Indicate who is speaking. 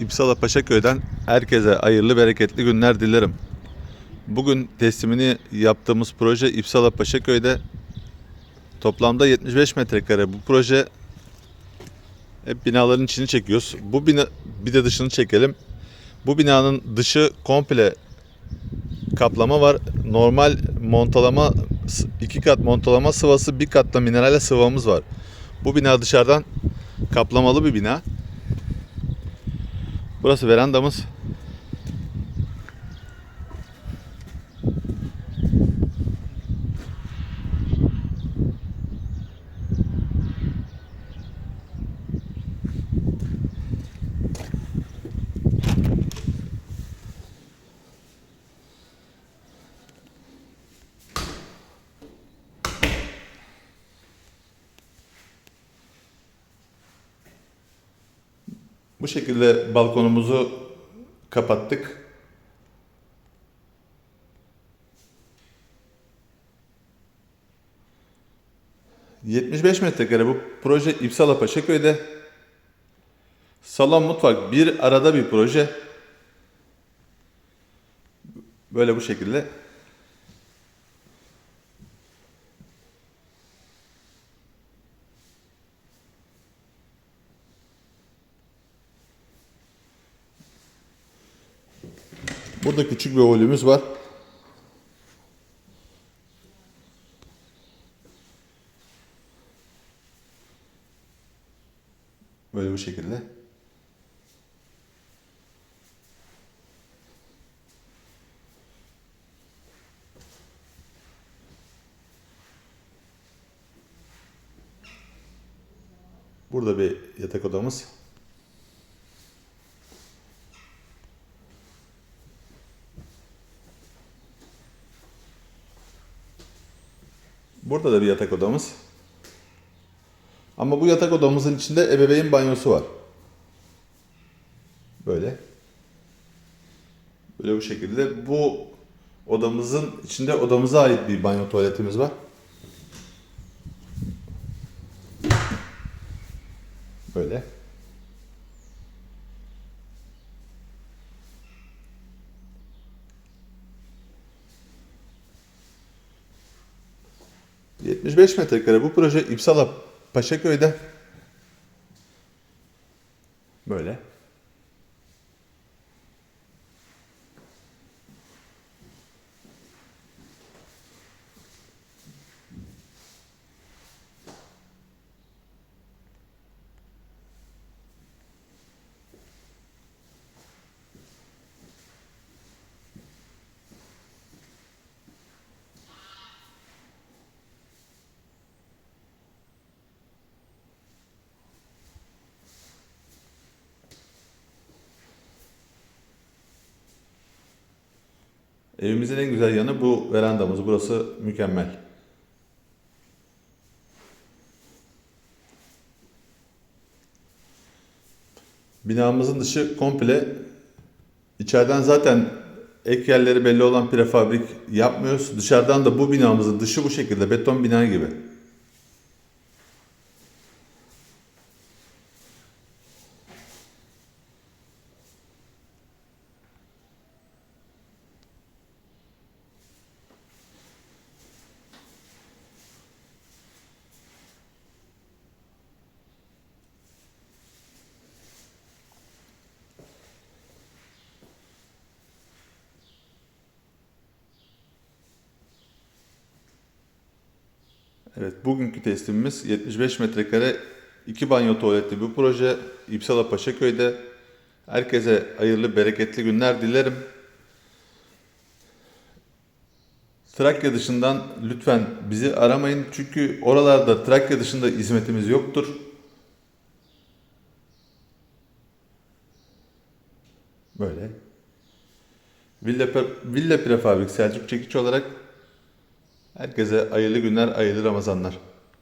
Speaker 1: İpsala Paşaköy'den herkese hayırlı bereketli günler dilerim. Bugün teslimini yaptığımız proje İpsala Paşaköy'de toplamda 75 metrekare bu proje hep binaların içini çekiyoruz. Bu bina bir de dışını çekelim. Bu binanın dışı komple kaplama var. Normal montalama iki kat montalama sıvası bir katta minerale sıvamız var. Bu bina dışarıdan kaplamalı bir bina. Burası verandamız. Bu şekilde balkonumuzu kapattık. ...75 metrekare bu proje İpsala Paşaköy'de. Salon mutfak bir arada bir proje. Böyle bu şekilde. Burada küçük bir holümüz var. Böyle bu şekilde. Burada bir yatak odamız. Burada da bir yatak odamız. Ama bu yatak odamızın içinde ebeveyn banyosu var. Böyle. Böyle bu şekilde. Bu odamızın içinde odamıza ait bir banyo tuvaletimiz var. Böyle. ...75 metrekare bu proje İpsala Paşaköy'de. Böyle. Evimizin en güzel yanı bu verandamız. Burası mükemmel. Binamızın dışı komple içeriden zaten ek yerleri belli olan prefabrik yapmıyoruz. Dışarıdan da bu binamızın dışı bu şekilde beton bina gibi. Evet, bugünkü teslimimiz 75 metrekare iki banyo tuvaletli bu proje İpsala Paşaköy'de. Herkese hayırlı, bereketli günler dilerim. Trakya dışından lütfen bizi aramayın çünkü oralarda Trakya dışında hizmetimiz yoktur. Böyle. Villa, Villa Prefabrik Selçuk Çekiç olarak herkese hayırlı günler, hayırlı Ramazanlar.